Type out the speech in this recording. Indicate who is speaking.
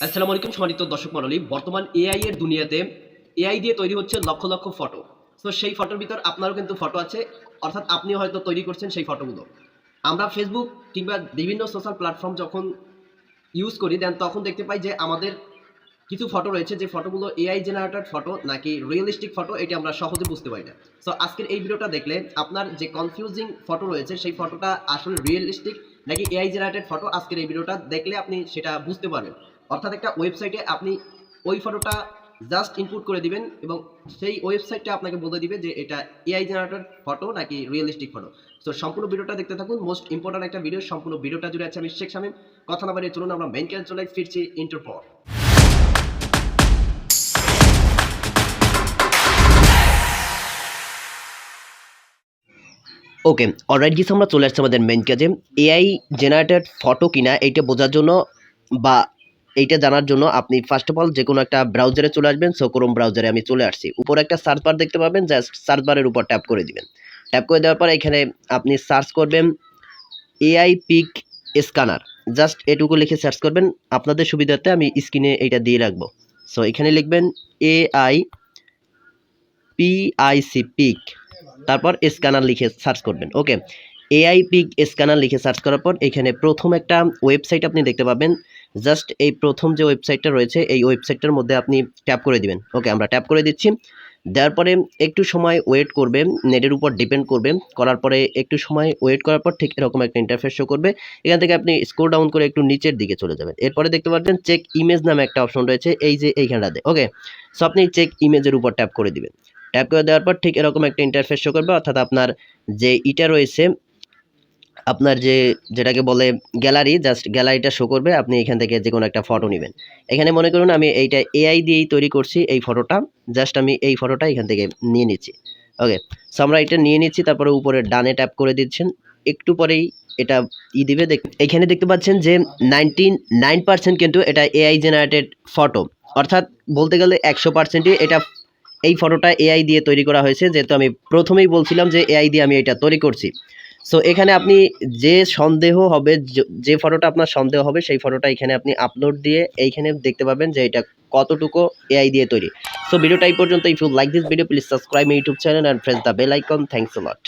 Speaker 1: আসসালামু আলাইকুম, সম্মানিত দর্শক মণ্ডলী। বর্তমান এআই এর দুনিয়াতে এআই দিয়ে তৈরি হচ্ছে লক্ষ লক্ষ ফটো। তো সেই ফটোর ভিতর আপনারও কিন্তু ফটো আছে। অর্থাৎ আপনিও হয়তো তৈরি করছেন সেই ফটোগুলো। আমরা ফেসবুক কিংবা বিভিন্ন সোশ্যাল প্ল্যাটফর্ম যখন ইউজ করি দেন তখন দেখতে পাই যে আমাদের কিছু ফটো রয়েছে, যে ফটোগুলো এআই জেনারেটেড ফটো নাকি রিয়েলিস্টিক ফটো এটা আমরা সহজে বুঝতে পারি না। সো আজকের এই ভিডিওটা দেখলে আপনার যে কনফিউজিং ফটো রয়েছে, সেই ফটোটা আসলে রিয়েলিস্টিক নাকি এআই জেনারেটেড ফটো আজকের এই ভিডিওটা দেখলে আপনি সেটা বুঝতে পারবেন। অর্থাৎ একটা ওয়েবসাইটে আপনি ওই ফটোটা জাস্ট ইনপুট করে দিবেন এবং সেই ওয়েবসাইটটা আপনাকে বলে দিবে যে এটা এআই জেনারেটেড ফটো নাকি রিয়েলিস্টিক ফটো সো সম্পূর্ণ ভিডিওটা দেখতে থাকুন। মোস্ট ইম্পর্ট্যান্ট একটা ভিডিও সম্পূর্ণ ভিডিওটা জুড়ে আছে আমি শেখ শামীম। কথা না বাড়িয়ে চলুন, আমরা মেন ক্যান চলে, ফিরছি ইন্টার ওকে অলরাইট গিস আমরা চলে আসছি আমাদের মেন কাজে। এআই জেনারেটেড ফটো কিনা, এইটা বোঝার জন্য বা এইটা জানার জন্য আপনি ফার্স্ট অফ অল যে কোনো একটা ব্রাউজারে চলে আসবেন সো ক্রোম ব্রাউজারে আমি চলে আসছি। উপরে একটা সার্চ বার দেখতে পাবেন জাস্ট সার্চ বারের উপর ট্যাপ করে দিবেন। ট্যাপ করে দেওয়ার পর এখানে আপনি সার্চ করবেন এআই পিক স্ক্যানার জাস্ট এটুকু লিখে সার্চ করবেন, আপনাদের সুবিধার্থে আমি স্ক্রিনে এইটা দিয়ে রাখব। সো এখানে লিখবেন AI P I C pic তারপর স্ক্যানার লিখে সার্চ করবেন ওকে এআই পিক স্ক্যানার লিখে সার্চ করার পর এখানে প্রথম একটা ওয়েবসাইট আপনি দেখতে পাবেন। জাস্ট এই প্রথম যে ওয়েবসাইটটা রয়েছে, এই ওয়েবসাইটটার মধ্যে আপনি ট্যাপ করে দিবেন ওকে আমরা ট্যাপ করে দিচ্ছি। দেওয়ার পরে একটু সময় ওয়েট করবে নেটের উপর ডিপেন্ড করবে। করার পরে একটু সময় ওয়েট করার পর ঠিক এরকম একটা ইন্টারফেস শো করবে। এখান থেকে আপনি স্কোর ডাউন করে একটু নিচের দিকে চলে যাবেন। এরপরে দেখতে পাচ্ছেন চেক ইমেজ নামে একটা অপশন রয়েছে, এই যে এইখানটাতে ওকে সো আপনি চেক ইমেজের উপর ট্যাপ করে দিবেন। ট্যাপ করে দেওয়ার পর ঠিক এরকম একটা ইন্টারফেস শো করবে, অর্থাৎ আপনার যে ইটা রয়েছে, আপনার যে যেটাকে বলে গ্যালারি জাস্ট গ্যালারিটা শো করবে, আপনি এখান থেকে যে কোনো একটা ফটো নেবেন। এখানে মনে করুন আমি এইটা এআই দিয়েই তৈরি করছি এই ফটোটা জাস্ট আমি এই ফটোটা এখান থেকে নিয়ে নিচ্ছি। ওকে সো আমরা এটা নিয়ে নিচ্ছি, তারপরে উপরে ডানে ট্যাপ করে দিচ্ছেন, একটু পরেই এটা ই দিবে এখানে দেখতে পাচ্ছেন যে নাইনটি নাইন পার্সেন্ট কিন্তু এটা এআই জেনারেটেড ফটো অর্থাৎ বলতে গেলে একশো পার্সেন্টই এটা এই ফটোটা এআই দিয়ে তৈরি করা হয়েছে, যেহেতু আমি প্রথমেই বলছিলাম যে এআই দিয়ে আমি এটা তৈরি করছি। সো এখানে আপনি যে সন্দেহ হবে, যে ফটোটা আপনার সন্দেহ হবে, সেই ফটোটা এখানে আপনি আপলোড দিয়ে এইখানে দেখতে পাবেন যে এটা কতটুকু এআই দিয়ে তৈরি। সো ভিডিওটা এই পর্যন্ত if you like this video please subscribe YouTube channel and press the bell icon thanks lot